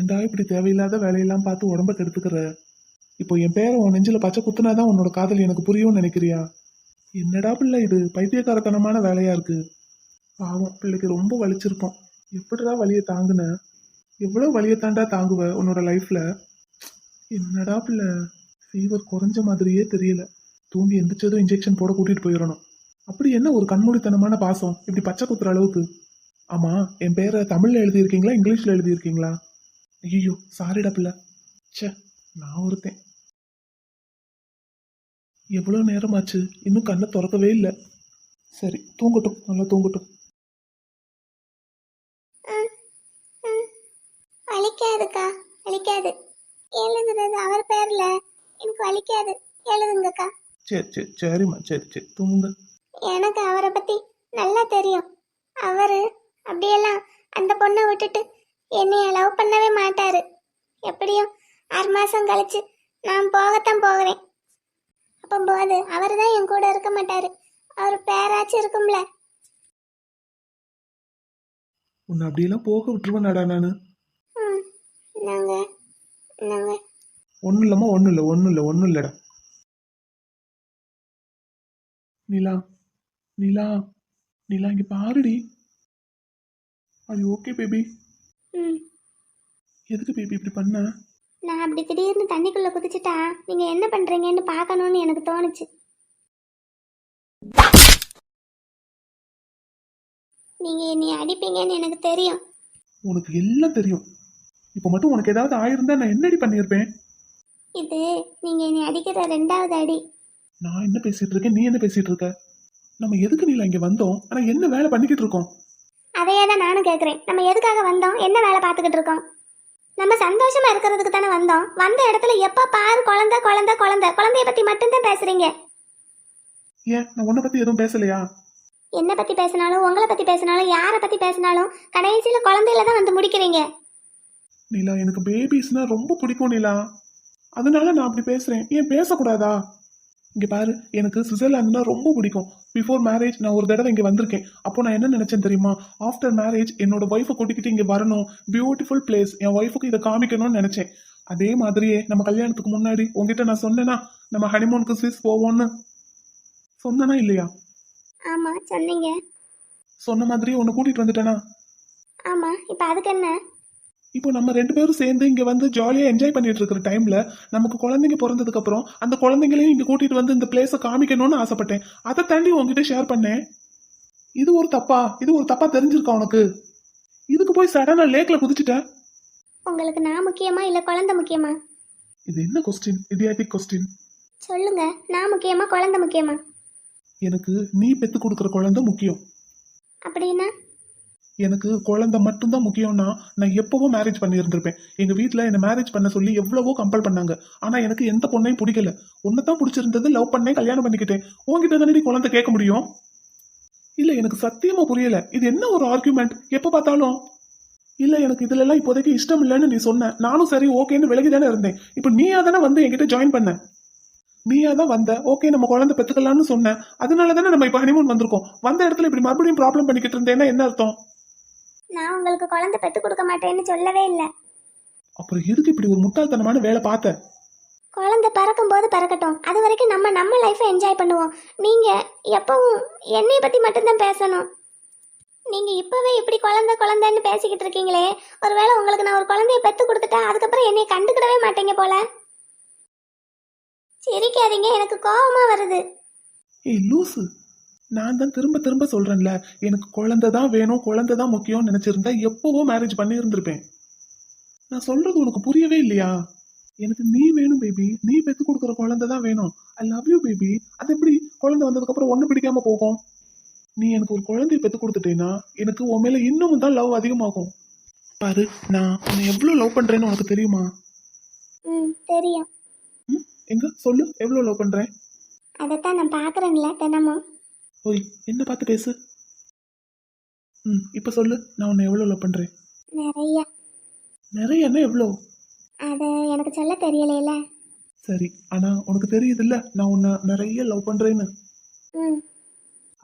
ஏண்டா இப்படி தேவையில்லாத வேலையெல்லாம் பார்த்து உடம்ப கெடுத்துக்கிற? இப்போ என் பேரை உன் நெஞ்சில் பச்சை குத்துனாதான் உன்னோட காதல் எனக்கு புரியும்னு நினைக்கிறியா? என்னடா பிள்ளை இது? பைத்தியக்காரத்தனமான வேலையா இருக்கு? பாவம் பிள்ளைக்கு ரொம்ப வலிச்சிருக்கோம். எப்படிடா வலியை தாங்குன? எவ்வளோ வலியை தாண்டா தாங்குவ உன்னோட லைஃப்ல என்னடா பிள்ளை? ஃபீவர் குறைஞ்ச மாதிரியே தெரியல. தூங்கி எந்திரிச்சதும் இன்ஜெக்ஷன் போட கூட்டிகிட்டு போயிடணும். அப்படி என்ன ஒரு கண்மூடித்தனமான பாசம்? இப்படி பச்சை குத்துற அளவுக்கு? ஆமாம் என் பேரை தமிழில் எழுதியிருக்கீங்களா இங்கிலீஷில் எழுதியிருக்கீங்களா? ஐயோ சாரிடா பிள்ளை. ச்சே நான் ஒருத்தன். எவ்வளோ நேரமாச்சு? இன்னும் கண்ணை திறக்கவே இல்லை. சரி தூங்கட்டும் நல்லா தூங்கட்டும். வலிக்காதுக்கா வலிக்காது. எழுதுறது அவர் பேர்ல. எனக்கு வலிக்காது. எழுதுங்கக்கா. சரி சரி சரிம்மா சரி சரி தூங்குங்க. எனக்கு அவரை பத்தி நல்லா தெரியும். அவரு அப்படியெல்லாம் அந்த பொண்ணை விட்டுட்டு என்னைய லவ் பண்ணவே மாட்டாரு. எப்படியும் ஆறு மாசம் கழிச்சு நான் போகத்தான் போகிறேன். அப்பம்போது அவர் தான் என் கூட இருக்க மாட்டாரு. அவர் பேராச்சும் இருக்கும்ல. உன்னை அப்படியெல்லாம் போக விட்டுருவேனாடா நான். ம் நாங்க நாங்க ஒன்றும் இல்லைம்மா ஒன்றும் இல்லை ஒன்றும் இல்லை ஒன்றும் இல்லைடா. நிலா நிலா நிலா இங்கே பாருடி. அது ஓகே பேபி ம். எதுக்கு பேபி இப்படி பண்ண? நான் அப்படி திடீர்னு தண்ணிக்குள்ள குதிச்சுட்டா நீங்க என்ன பண்றீங்கன்னு பார்க்கணும்னு எனக்கு தோணுச்சு. நீங்க என்னை அடிப்பீங்கன்னு எனக்கு தெரியும். உனக்கு எல்லாம் தெரியும். இப்போ மட்டும் உனக்கு ஏதாவது ஆயிருந்தா நான் என்னடி பண்ணியிருப்பேன்? இது நீங்க என்னை அடிக்கிற ரெண்டாவது அடி. நான் என்ன பேசிட்டு இருக்கேன்? நீ என்ன பேசிட்டு இருக்க? நம்ம எதுக்கு நீல இங்க வந்தோம்? ஆனா என்ன வேலை பண்ணிக்கிட்டு இருக்கோம்? அதையே தான் நானும் கேட்குறேன் நம்ம எதுக்காக வந்தோம்? என்ன வேலை பார்த்துக்கிட்டு இருக்கோம்? நம்ம சந்தோஷமா இருக்கிறதுக்கு தானே வந்தோம். வந்த இடத்துல எப்ப பாரு குழந்தை குழந்தை குழந்தை. குழந்தைய பத்தி மட்டும்தான் பேசுறீங்க. ஏன்? நான் உன்னை பத்தி எதுவும் பேசலையா? என்ன பத்தி பேசினாலும் உங்களை பத்தி பேசினாலும் யாரை பத்தி பேசினாலும் கடைசியில குழந்தையில தான் வந்து முடிக்கிறீங்க. நீலா எனக்கு பேபிஸ்னா ரொம்ப பிடிக்கும் நீலா. அதனால நான் அப்படி பேசுறேன். ஏன் பேசக்கூடாதா? இங்க பாரு எனக்கு சுவிட்சர்லாந்துனா ரொம்ப பிடிக்கும். பிஃபோர் மேரேஜ் நான் ஒரு தடவை இங்க வந்திருக்கேன். அப்போ நான் என்ன நினைச்சேன் தெரியுமா? ஆஃப்டர் மேரேஜ் என்னோட ஒய்ஃபை கூட்டிக்கிட்டு இங்க வரணும். பியூட்டிஃபுல் பிளேஸ் என் ஒய்ஃபுக்கு இதை காமிக்கணும்னு நினைச்சேன். அதே மாதிரியே நம்ம கல்யாணத்துக்கு முன்னாடி உங்ககிட்ட நான் சொன்னேனா நம்ம ஹனிமூனுக்கு ஸ்விஸ் போவோம்னு? சொன்னனா இல்லையா? ஆமா சொன்னீங்க. சொன்ன மாதிரியே உன்னை கூட்டிட்டு வந்துட்டேனா? ஆமா இப்ப அதுக்கு என்ன? இப்போ நம்ம ரெண்டு பேரும் சேர்ந்து இங்க வந்து ஜாலியா என்ஜாய் பண்ணிட்டு இருக்கிற டைம்ல நமக்கு குழந்தைங்க பிறந்ததுக்கு அப்புறம் அந்த குழந்தைங்களையும் இங்க கூட்டிட்டு வந்து இந்த பிளேஸ காமிக்கணும்னு ஆசைப்பட்டேன். அதை தாண்டி உங்ககிட்ட ஷேர் பண்ணேன். இது ஒரு தப்பா? இது ஒரு தப்பா தெரிஞ்சிருக்கா உனக்கு? இதுக்கு போய் சடனா லேக்ல குதிச்சுட்ட? உங்களுக்கு நான் முக்கியமா இல்ல குழந்தை முக்கியமா? இது என்ன கொஸ்டின் இடியாட்டிக் கொஸ்டின் சொல்லுங்க நான் முக்கியமா குழந்தை முக்கியமா? எனக்கு நீ பெத்து கொடுக்குற குழந்தை முக்கியம். அப்படின்னா? எனக்கு குழந்தை மட்டும்தான் முக்கியம்னா நான் எப்போவும் மேரேஜ் பண்ணியிருந்திருப்பேன். எங்கள் வீட்டில் என்னை மேரேஜ் பண்ண சொல்லி எவ்வளவோ கம்பல் பண்ணாங்க. ஆனால் எனக்கு எந்த பொண்ணையும் பிடிக்கல. தான் பிடிச்சிருந்தது லவ் பண்ணேன் கல்யாணம் பண்ணிக்கிட்டேன். உங்ககிட்ட தானே குழந்தை கேட்க முடியும்? இல்லை எனக்கு சத்தியமாக புரியல. இது என்ன ஒரு ஆர்குமெண்ட் எப்போ பார்த்தாலும்? இல்லை எனக்கு இதுலலாம் இப்போதைக்கு இஷ்டம் இல்லைன்னு நீ சொன்ன. நானும் சரி ஓகேன்னு விலகி தானே இருந்தேன். இப்போ நீயா தானே வந்து என்கிட்ட ஜாயின் பண்ண? நீயா தான் வந்த. ஓகே நம்ம குழந்தை பெற்றுக்கலாம்னு சொன்ன. அதனால தானே நம்ம இப்போ ஹனிமூன் வந்திருக்கோம். வந்த இடத்துல இப்படி மறுபடியும் ப்ராப்ளம் பண்ணிக்கிட்டு இருந்தேன்னா என்ன அர்த்தம்? நான் உங்களுக்கு குழந்தை பெத்து கொடுக்க மாட்டேன்னு சொல்லவே இல்லை. அப்புறம் எதுக்கு இப்படி ஒரு முட்டாள்தனமான வேலை பார்த்த? குழந்தை பிறக்கும் போது பிறக்கட்டும். அது வரைக்கும் நம்ம நம்ம லைஃப்பை என்ஜாய் பண்ணுவோம். நீங்க எப்பவும் என்னைய பத்தி மட்டும்தான் பேசணும். நீங்க இப்பவே இப்படி குழந்தை குழந்தைன்னு பேசிக்கிட்டு இருக்கீங்களே. ஒருவேளை உங்களுக்கு நான் ஒரு குழந்தைய பெத்து கொடுத்துட்டா அதுக்கப்புறம் என்னைய கண்டுக்கிடவே மாட்டீங்க போல. சிரிக்காதீங்க எனக்கு கோவமா வருது. ஏய் லூசு. நான் தான் திரும்ப திரும்ப சொல்றேன்ல எனக்கு குழந்தை தான் வேணும் குழந்தை தான் முக்கியம்னு நினைச்சிருந்தா எப்பவோ மேரேஜ் பண்ணி இருந்திருப்பேன் நான் சொல்றது உனக்கு புரியவே இல்லையா? எனக்கு நீ வேணும் பேபி நீ பெத்து கொடுக்குற குழந்தை தான் வேணும். ஐ லவ் யூ பேபி அது எப்படி குழந்தை வந்ததுக்கு அப்புறம் ஒண்ணு பிடிக்காம போகும்? நீ எனக்கு ஒரு குழந்தைய பெத்து கொடுத்துட்டேன்னா எனக்கு உன் மேல இன்னமும் தான் லவ் அதிகமாகும். பாரு நான் உன்னை எவ்வளவு லவ் பண்றேன்னு உனக்கு தெரியுமா? ம் தெரியும். ம்? எங்க? சொல்லு எவ்வளவு லவ் பண்றேன்? அதைத்தான் நான் பார்க்குறேன்ல தினமும். ஓய் என்ன பார்த்து பேசு? ம் இப்போ சொல்லு நான் உன்னை எவ்வளோ லவ் பண்ணுறேன் நிறைய. நிறையன்னா எவ்வளோ? அது எனக்கு சொல்ல தெரியலையில. சரி ஆனால் உனக்கு தெரியுதுல்ல நான் உன்னை நிறைய லவ் பண்ணுறேன்னு ம்.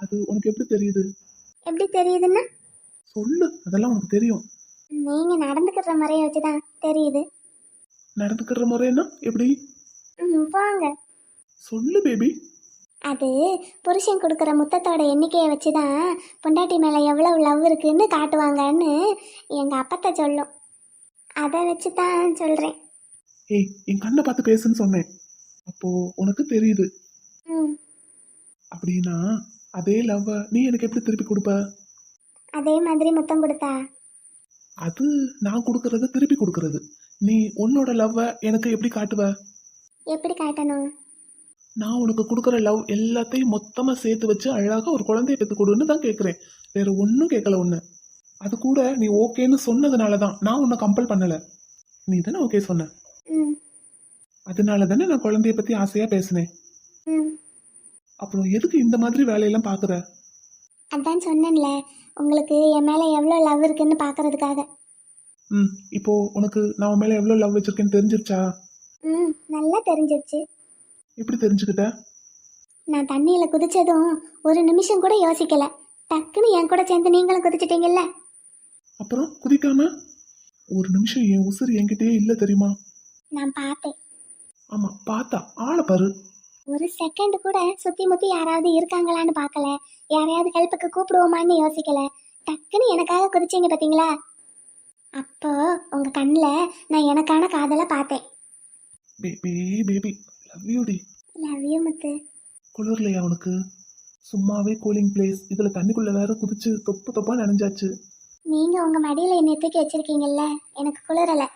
அது உனக்கு எப்படி தெரியுது? எப்படி தெரியுதுன்னா? சொல்லு அதெல்லாம் உனக்கு தெரியும். நீங்க நடந்துக்கிற முறையை வச்சுதான் தெரியுது. நடந்துக்கிற முறைன்னா எப்படி? ம், போங்க சொல்லு பேபி அது புருஷன் கொடுக்குற முத்தத்தோட எண்ணிக்கையை வச்சு தான் பொண்டாட்டி மேலே எவ்வளவு லவ் இருக்குன்னு காட்டுவாங்கன்னு எங்கள் அப்பத்தை சொல்லும். அதை வச்சு தான் சொல்கிறேன் ஏய் என் கண்ணை பார்த்து பேசுன்னு சொன்னேன். அப்போ உனக்கு தெரியுது. ம். அப்படின்னா அதே லவ் நீ எனக்கு எப்படி திருப்பி கொடுப்ப? அதே மாதிரி முத்தம் கொடுத்தா? அது நான் கொடுக்கறத திருப்பி கொடுக்கறது. நீ உன்னோட லவ்வை எனக்கு எப்படி காட்டுவ? எப்படி காட்டணும்? நான் உனக்கு கொடுக்குற லவ் எல்லாத்தையும் மொத்தமா சேர்த்து வச்சு அழகா ஒரு குழந்தைய பெற்று கொடுன்னு தான் கேட்குறேன். வேற ஒன்றும் கேட்கல ஒன்று அது கூட நீ ஓகேன்னு சொன்னதுனால தான் நான் உன்னை கம்பல் பண்ணல. நீ தானே ஓகே சொன்ன? அதனால தானே நான் குழந்தைய பத்தி ஆசையா பேசினேன். அப்புறம் எதுக்கு இந்த மாதிரி வேலையெல்லாம் பாக்குற அதான் சொன்னேன்ல உங்களுக்கு என் மேலே எவ்வளோ லவ் இருக்குன்னு பார்க்கறதுக்காக. ம் இப்போ உனக்கு நான் உன் மேல எவ்வளவு லவ் வச்சிருக்கேன்னு தெரிஞ்சிருச்சா? ம் நல்லா தெரிஞ்சிருச்சு. எப்படி தெரிஞ்சுக்கிட்ட? நான் தண்ணியில் குதிச்சதும் ஒரு நிமிஷம் கூட யோசிக்கல. டக்குன்னு என் கூட சேர்ந்து நீங்களும் குதிச்சிட்டீங்கல்ல? அப்புறம் குதிக்காம? ஒரு நிமிஷம் என் உசுறு என்கிட்டயே இல்ல தெரியுமா? நான் பார்த்தேன். ஆமா பார்த்தா. ஆளை பாரு. ஒரு செகண்ட் கூட சுத்தி முத்தி யாராவது இருக்காங்களான்னு பார்க்கல. யாரையாவது ஹெல்ப்புக்கு கூப்பிடுவோமான்னு யோசிக்கல. டக்குன்னு எனக்காக குதிச்சீங்க பாத்தீங்களா? அப்போ உங்க கண்ணில் நான் எனக்கான காதலை பார்த்தேன். Baby baby love you D. Love you Muthu. குளிர்லையா உனக்கு? சும்மாவே கூலிங் பிளேஸ் இதுல தண்ணிக்குள்ள வேற குதிச்சு தொப்பு தொப்பா நனைஞ்சாச்சு. நீங்க உங்க மடியில என்னை தூக்கி வச்சிருக்கீங்கல்ல? எனக்கு குளிரல.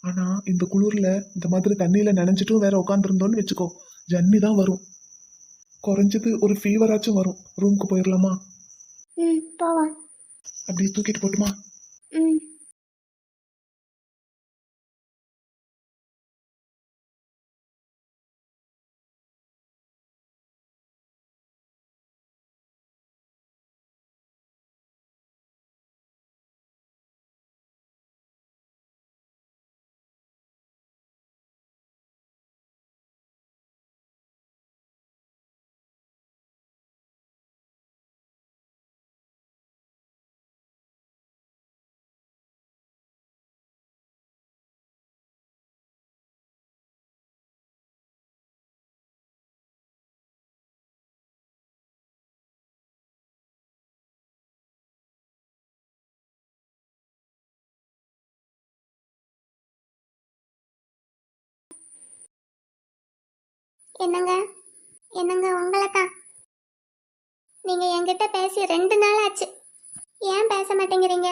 ஆனா இந்த குளிர்ல இந்த மாதிரி தண்ணியில நனைஞ்சிட்டும் வேற உட்காந்துருந்தோன்னு வச்சுக்கோ ஜன்னி தான் வரும். குறைஞ்சது ஒரு ஃபீவராச்சும் வரும். ரூமுக்கு போயிடலாமா ம் போவோம். அப்படியே தூக்கிட்டு போட்டுமா? ம். என்னங்க? என்னங்க உங்களை தான் நீங்க என்கிட்ட பேசி ரெண்டு நாள் ஆச்சு. ஏன் பேச மாட்டேங்கிறீங்க?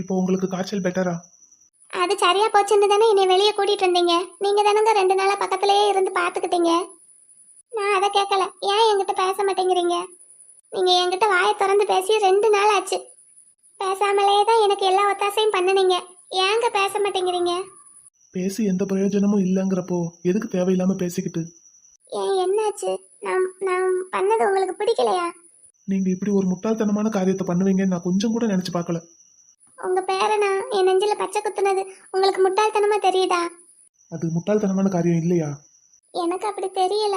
இப்போ உங்களுக்கு காய்ச்சல் பெட்டரா? அது சரியா போச்சுன்னு தானே என்னை வெளியே கூட்டிட்டு இருந்தீங்க நீங்க தானங்க ரெண்டு நாளா பக்கத்திலேயே இருந்து பார்த்துக்கிட்டீங்க? நான் அதை கேட்கல. ஏன் என்கிட்ட பேச மாட்டேங்கிறீங்க? நீங்க என்கிட்ட வாயை திறந்து பேசி ரெண்டு நாள் ஆச்சு. பேசாமலே தான் எனக்கு எல்லா ஒத்தாசையும் பண்ணுனீங்க. ஏங்க பேச மாட்டேங்கிறீங்க? பேசி எந்த பிரயோஜனமும் இல்லைங்கிறப்போ எதுக்கு தேவையில்லாம பேசிக்கிட்டு? ஏன் என்னாச்சு? நான் நான் பண்ணது உங்களுக்கு பிடிக்கலையா? நீங்க இப்படி ஒரு முட்டாள்தனமான காரியத்தை பண்ணுவீங்கன்னு நான் கொஞ்சம் கூட நினைச்சு பார்க்கல. உங்க பேரனா என் நெஞ்சில பச்சை குத்துனது உங்களுக்கு முட்டாள்தனமா தெரியுதா? அது முட்டாள்தனமான காரியம் இல்லையா? எனக்கு அப்படி தெரியல.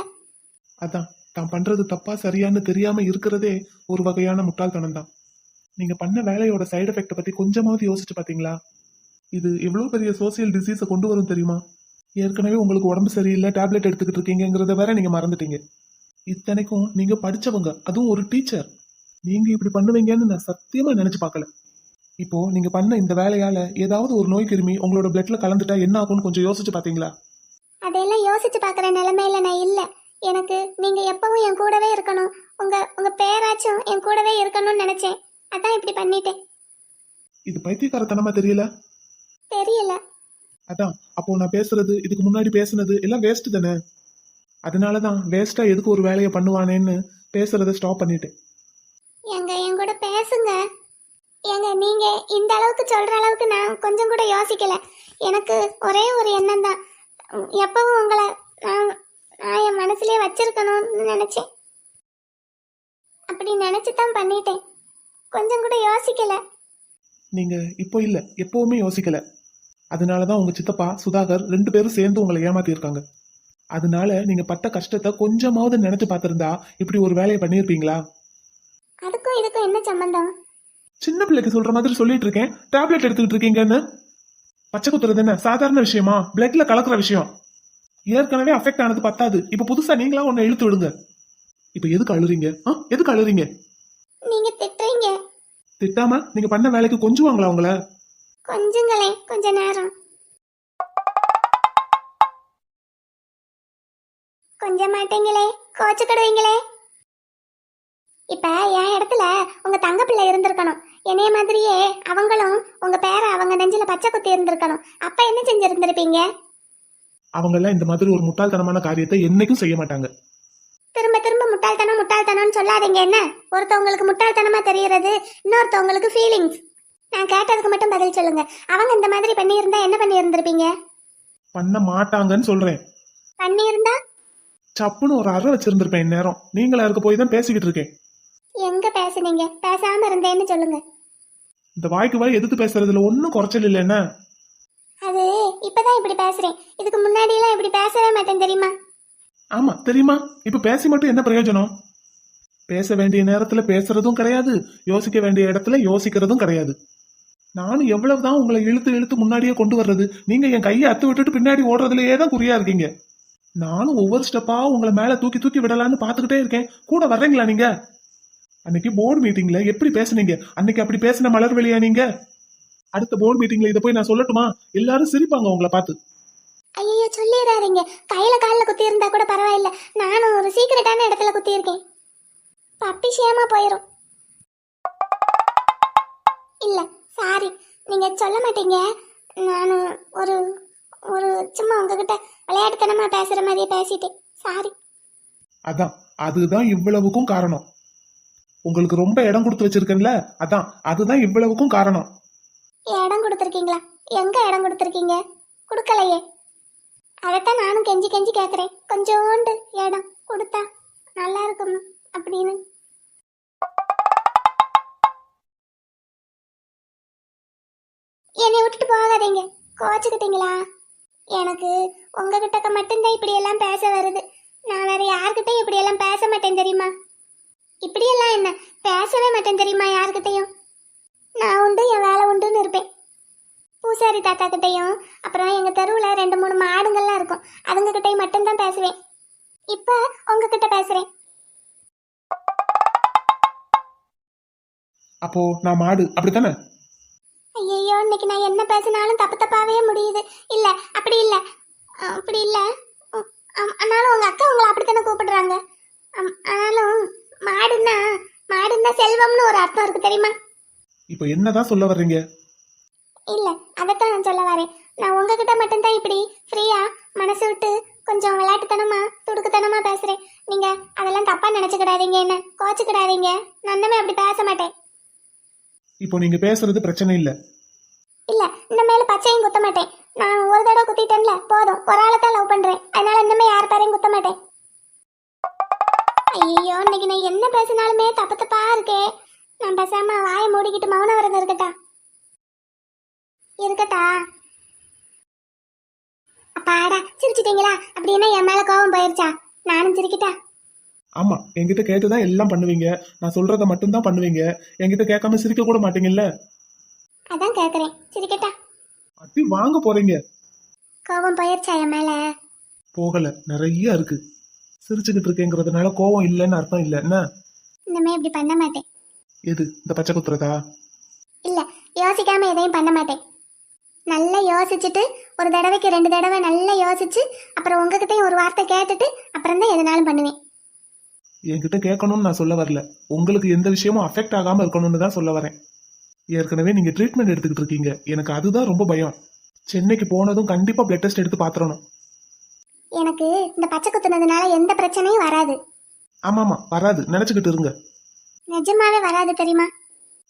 அதான் தான் பண்றது தப்பா சரியான்னு தெரியாம இருக்கிறதே ஒரு வகையான முட்டாள்தனம் தான். நீங்க பண்ண வேலையோட சைடு எஃபெக்ட் பத்தி கொஞ்சமாவது யோசிச்சு பாத்தீங்களா இது எவ்வளவு பெரிய சோசியல் டிசீஸை கொண்டு வரும் தெரியுமா? ஏற்கனவே உங்களுக்கு உடம்பு சரியில்லை டேப்லெட் எடுத்துக்கிட்டு இருக்கீங்கிறத வேற நீங்க மறந்துட்டீங்க. இத்தனைக்கும் நீங்க படிச்சவங்க அதுவும் ஒரு டீச்சர் நீங்க இப்படி பண்ணுவீங்கன்னு நான் சத்தியமா நினைச்சு பார்க்கல. இப்போ நீங்க பண்ண இந்த வேலையால ஏதாவது ஒரு நோய் கிருமி உங்களோட பிளட்ல கலந்துட்டா என்ன ஆகும்னு கொஞ்சம் யோசிச்சு பாத்தீங்களா? அதையெல்லாம் யோசிச்சு பார்க்குற நிலைமையில நான் இல்லை. எனக்கு நீங்க எப்பவும் என் கூடவே இருக்கணும். உங்க உங்க பேராச்சும் என் கூடவே இருக்கணும்னு நினைச்சேன். அதான் இப்படி பண்ணிட்டேன். இது பைத்தியக்காரத்தனமா தெரியல? தெரியல. அதான் அப்போ நான் பேசுறது இதுக்கு முன்னாடி பேசுனது எல்லாம் வேஸ்ட் தானே? அதனாலதான் வேஸ்டா எதுக்கு ஒரு வேலையை பண்ணுவானேன்னு பேசுறத ஸ்டாப் பண்ணிட்டேன். எங்க என் கூட பேசுங்க. ஏங்க நீங்க இந்த அளவுக்கு சொல்ற அளவுக்கு நான் கொஞ்சம் கூட யோசிக்கல. எனக்கு ஒரே ஒரு எண்ணம் தான். எப்பவும் உங்களை நான் நான் என் மனசுலயே வச்சிருக்கணும்னு நினைச்சேன். அப்படி நினைச்சு தான் பண்ணிட்டேன். கொஞ்சம் கூட யோசிக்கல. நீங்க இப்போ இல்ல எப்பவுமே யோசிக்கல. அதனாலதான் உங்க சித்தப்பா சுதாகர் ரெண்டு பேரும் சேர்ந்து உங்களை ஏமாத்திருக்காங்க அதனால நீங்க பட்ட கஷ்டத்தை கொஞ்சமாவது நினைச்சு பார்த்திருந்தா இப்படி ஒரு வேலையை பண்ணியிருப்பீங்களா? அதுக்கும் இதுக்கும் என்ன சம்பந்தம்? சின்ன பிள்ளைக்கு சொல்ற மாதிரி சொல்லிட்டு இருக்கேன். டேப்லெட் எடுத்துக்கிட்டு இருக்கீங்கன்னு. பச்சை குத்துறது என்ன? சாதாரண விஷயமா? பிளட்ல கலக்குற விஷயம். ஏற்கனவே அஃபெக்ட் ஆனது பத்தாது. இப்ப புதுசா நீங்களா ஒன்னு இழுத்து விடுங்க. இப்ப எதுக்கு அழுறீங்க? ஆ? எதுக்கு அழுறீங்க? நீங்க திட்டுறீங்க. திட்டாம நீங்க பண்ண வேலைக்கு கொஞ்சுவாங்களா உங்கள? கொஞ்சங்களேன் கொஞ்ச நேரம். கொஞ்ச மாட்டீங்களே கோச்சுக்கிடுவீங்களே. இப்ப என் இடத்துல உங்க தங்க பிள்ளை இருந்திருக்கணும். என்னைய மாதிரியே அவங்களும் உங்க பேரை அவங்க நெஞ்சில பச்சை குத்தி இருந்திருக்கணும். அப்ப என்ன செஞ்சிருந்திருப்பீங்க? அவங்க எல்லாம் இந்த மாதிரி ஒரு முட்டாள்தனமான காரியத்தை என்னைக்கும் செய்ய மாட்டாங்க. திரும்ப திரும்ப முட்டாள்தனம் முட்டாள்தனம்னு சொல்லாதீங்க என்ன? ஒருத்தவங்களுக்கு முட்டாள்தனமா தெரியறது இன்னொருத்தவங்களுக்கு ஃபீலிங்ஸ் நான் கேட்டதுக்கு மட்டும் பதில் சொல்லுங்க. அவங்க இந்த மாதிரி பண்ணியிருந்தா என்ன பண்ணி இருந்திருப்பீங்க பண்ண மாட்டாங்கன்னு சொல்றேன். பண்ணியிருந்தா? சப்புன்னு ஒரு அறை வச்சிருந்திருப்பேன் இந்நேரம். நீங்களா இருக்க போய் தான் பேசிக்கிட்டு இருக்கேன். எங்க பேசுனீங்க? பேசாம இருந்தேன்னு சொல்லுங்க. இந்த வாய்க்கு வாய் எதிர்த்து பேசுறதுல ஒன்னும் குறைச்சல் இல்லை என்ன? அது இப்பதான் இப்படி பேசுறேன். இதுக்கு முன்னாடி எல்லாம் இப்படி பேசவே மாட்டேன் தெரியுமா? ஆமா தெரியுமா? இப்ப பேசி மட்டும் என்ன பிரயோஜனம்? பேச வேண்டிய நேரத்துல பேசுறதும் கிடையாது யோசிக்க வேண்டிய இடத்துல யோசிக்கிறதும் கிடையாது. நானும் எவ்வளவுதான் உங்களை இழுத்து இழுத்து முன்னாடியே கொண்டு வர்றது. நீங்க என் கையை அத்து விட்டுட்டு பின்னாடி ஓடுறதுலயே தான் குறியா இருக்கீங்க. நானும் ஒவ்வொரு ஸ்டெப்பா உங்களை மேல தூக்கி தூக்கி விடலான்னு பாத்துக்கிட்டே இருக்கேன். கூட வர்றீங்களா நீங்க? அன்னைக்கு போர்டு மீட்டிங்ல எப்படி பேசுனீங்க? அன்னைக்கு அப்படி பேசின மலர் வெளியா நீங்க? அடுத்த போர்டு மீட்டிங்ல இதை போய் நான் சொல்லட்டுமா? எல்லாரும் சிரிப்பாங்க உங்களை பார்த்து. ஐயோ சொல்லிடுறாருங்க கையில கால்ல குத்தி இருந்தா கூட பரவாயில்ல. நானும் ஒரு சீக்கிரட்டான இடத்துல குத்தி இருக்கேன் பப்பி சேமா போயிரும். இல்லை சாரி நீங்க சொல்ல மாட்டீங்க. நான் ஒரு ஒரு சும்மா உங்ககிட்ட விளையாட்டுத்தனமா பேசுற மாதிரியே பேசிட்டேன். சாரி. அதான் அதுதான் இவ்வளவுக்கும் காரணம். உங்களுக்கு ரொம்ப இடம் கொடுத்து வச்சிருக்கேன்ல அதான் அதுதான் இவ்வளவுக்கும் காரணம். இடம் கொடுத்துருக்கீங்களா? எங்க இடம் கொடுத்துருக்கீங்க? கொடுக்கலையே. அதைத்தான் நானும் கெஞ்சி கெஞ்சி கேட்குறேன் கொஞ்சோண்டு இடம் கொடுத்தா கோச்சுக்கிட்டீங்களா எனக்கு உங்ககிட்ட மட்டும்தான் இப்படி எல்லாம் பேச வருது. நான் வேற யார்கிட்டயும் இப்படி எல்லாம் பேச மாட்டேன் தெரியுமா? இப்படியெல்லாம் என்ன? பேசவே மாட்டேன் தெரியுமா யார்கிட்டயும்? நான் உண்டு என் வேலை உண்டுன்னு இருப்பேன். பூசாரி தாத்தா கிட்டையும் அப்புறம் எங்க தெருவில் ரெண்டு மூணு மாடுங்கள்லாம் இருக்கும். அதுங்க கிட்டையும் மட்டும்தான் பேசுவேன். இப்போ உங்ககிட்ட பேசுறேன். அப்போ நான் மாடு. அப்படித்தானே? ஐயோ இன்னைக்கு நான் என்ன பேசினாலும் தப்பு தப்பாவே முடியுது. இல்ல அப்படி இல்ல. அப்படி இல்ல. ஆனாலும் உங்க அக்கா உங்களை அப்படித்தானே கூப்பிடுறாங்க. ஆனாலும் மாடுன்னா மாடுன்னா செல்வம்னு ஒரு அர்த்தம் இருக்கு தெரியுமா? இப்போ என்னதான் சொல்ல வர்றீங்க? இல்ல அதைத்தான் நான் சொல்ல வரேன். நான் உங்ககிட்ட மட்டும்தான் இப்படி ஃப்ரீயா மனசு விட்டு கொஞ்சம் விளையாட்டுத்தனமா துடுக்குத்தனமா பேசுறேன். நீங்க அதெல்லாம் தப்பா நினைச்சுக்கிடாதீங்க என்ன? கோச்சுக்கிடாதீங்க. நான் அப்படி பேச மாட்டேன். இப்போ நீங்க பேசுறது பிரச்சனை இல்ல. இல்ல இந்த மேல பச்சையும் குத்த மாட்டேன். நான் ஒரு தடவை குத்திட்டேன்ல போதும். ஒரு ஆளை தான் லவ் பண்றேன். அதனால இனிமே யார் பேரையும் குத்த மாட்டேன். ஐயோ இன்னைக்கு நான் என்ன பேசினாலுமே தப்பு தப்பா இருக்கே. நான் பேசாம வாயை மூடிக்கிட்டு மௌன விரதம் இருக்கட்டா? இருக்கட்டா? அப்பாடா சிரிச்சிட்டீங்களா? அப்படின்னா என் மேல கோபம் போயிருச்சா? நானும் சிரிக்கிட்டா ஆமா என்கிட்ட கேட்டுதான் எல்லாம் பண்ணுவீங்க. நான் சொல்றத மட்டும்தான் பண்ணுவீங்க. என்கிட்ட கேட்காம சிரிக்க கூட மாட்டீங்கல்ல? அதான் கேக்குறேன். சிரிக்கட்டா அத்தி வாங்க போறீங்க. கோபம் போயிருச்சா என் மேல? போகல. நிறைய இருக்கு. சிரிச்சுக்கிட்டு இருக்கேங்கிறதுனால கோவம் இல்லைன்னு அர்த்தம் இல்ல. என்ன? இனிமே இப்படி பண்ண மாட்டேன். எது? இந்த பச்சை குத்துறதா? இல்ல யோசிக்காம எதையும் பண்ண மாட்டேன். நல்லா யோசிச்சுட்டு ஒரு தடவைக்கு ரெண்டு தடவை நல்லா யோசிச்சு அப்புறம் உங்ககிட்டயும் ஒரு வார்த்தை கேட்டுட்டு அப்புறம் தான் எதனாலும் பண்ணுவேன். என்கிட்ட கேட்கணும்னு நான் சொல்ல வரல. உங்களுக்கு எந்த விஷயமும் அஃபெக்ட் ஆகாம இருக்கணும்னு தான் சொல்ல வரேன். ஏற்கனவே நீங்க ட்ரீட்மெண்ட் எடுத்துக்கிட்டு இருக்கீங்க. எனக்கு அதுதான் ரொம்ப பயம். சென்னைக்கு போனதும் கண்டிப்பா பிளட் டெஸ்ட் எடுத்து பாத்துறணும் எனக்கு இந்த பச்சை குத்துனதுனால எந்த பிரச்சனையும் வராது. ஆமாமா வராது. நினைச்சுக்கிட்டு இருங்க. நிஜமாவே வராது தெரியுமா?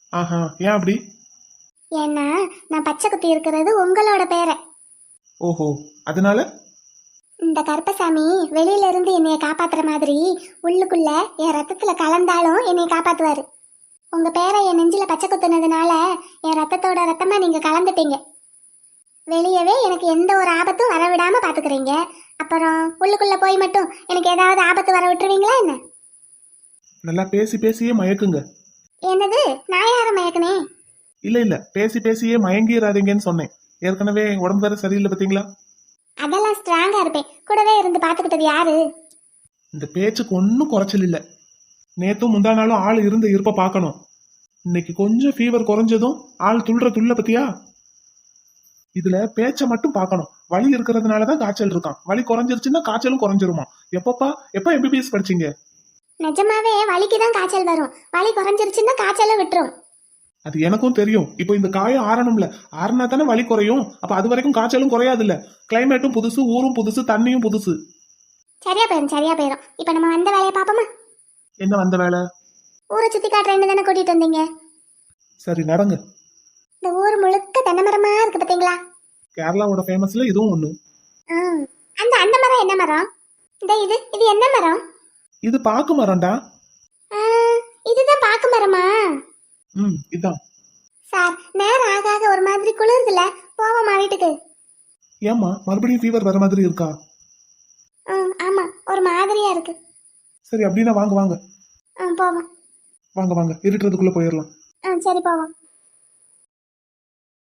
ஆஹா ஏன் அப்படி? ஏன்னா நான் பச்சை குத்தி இருக்கிறது உங்களோட பேரை. ஓஹோ அதனால? இந்த கருப்பசாமி வெளியில இருந்து என்னைய காப்பாத்துற மாதிரி உள்ளுக்குள்ள என் ரத்தத்துல கலந்தாலும் என்னைய காப்பாத்துவாரு. உங்க பேரை என் நெஞ்சில பச்சை குத்துனதுனால என் ரத்தத்தோட ரத்தமா நீங்க கலந்துட்டீங்க. வெளியவே எனக்கு எந்த ஒரு ஆபத்தும் வர விடாம பாத்துக்கிறீங்க. அப்புறம் உள்ளுக்குள்ள போய் மட்டும் எனக்கு ஏதாவது ஆபத்து வர விட்டுருவீங்களா என்ன? நல்லா பேசி பேசியே மயக்குங்க. என்னது? நான் யார மயக்கனே? இல்ல இல்ல. பேசி பேசியே மயங்கிடாதீங்கன்னு சொன்னேன். ஏற்கனவே உடம்பு வேற சரியில்லை பாத்தீங்களா? அதெல்லாம் ஸ்ட்ராங்கா இருப்பேன். கூடவே இருந்து பாத்துக்கிட்டது யாரு? இந்த பேச்சுக்கு ஒன்றும் குறைச்சல் இல்ல. நேத்தும் முந்தா நாளும் ஆள் இருந்த இருப்ப பார்க்கணும். இன்னைக்கு கொஞ்சம் ஃபீவர் குறைஞ்சதும் ஆள் துள்ளுற துள்ள பத்தியா? இதுல பேச்சை மட்டும் பார்க்கணும். வலி இருக்கிறதுனால தான் காய்ச்சல் இருக்கான் வலி குறைஞ்சிருச்சுன்னா காய்ச்சலும் குறைஞ்சிருமா? எப்பப்பா எப்ப எம்பிபிஎஸ் படிச்சீங்க? நிஜமாவே வலிக்கு தான் காய்ச்சல் வரும். வலி குறைஞ்சிருச்சுன்னா காய்ச்சலும் விட்டுரும். அது எனக்கும் தெரியும். இப்போ இந்த காயம் ஆறணும்ல. ஆறுனா தானே வலி குறையும். அப்ப அது வரைக்கும் காய்ச்சலும் குறையாது இல்ல கிளைமேட்டும் புதுசு ஊரும் புதுசு தண்ணியும் புதுசு. சரியா போயிரும் சரியா போயிரும். இப்ப நம்ம வந்த வேலையை பாப்போமா என்ன வந்த வேலை? ஊரை சுத்தி காட்டுறேன்னு தானே கூட்டிட்டு வந்தீங்க? சரி நடங்க. இந்த ஊர் முழுக்க தென்னை மரமா இருக்கு பாத்தீங்களா? கேரளாவோட ஃபேமஸ்ல இதுவும் ஒண்ணு. அந்த அந்த மரம் என்ன மரம்? இந்த இது இது என்ன மரம்? இது பாக்கு மரம்டா. இதுதான் பாக்கு மரமா? ம் இதான். சார் நேரம் ஆக ஆக ஒரு மாதிரி குளிருதுல போவோமா வீட்டுக்கு? ஏம்மா மறுபடியும் ஃபீவர் வர மாதிரி இருக்கா? ஆமா ஒரு மாதிரியா இருக்கு. சரி அப்படின்னா வாங்க வாங்க. ம் போவோம். வாங்க வாங்க. இருட்டுறதுக்குள்ள போயிடலாம். ம் சரி போவோம்.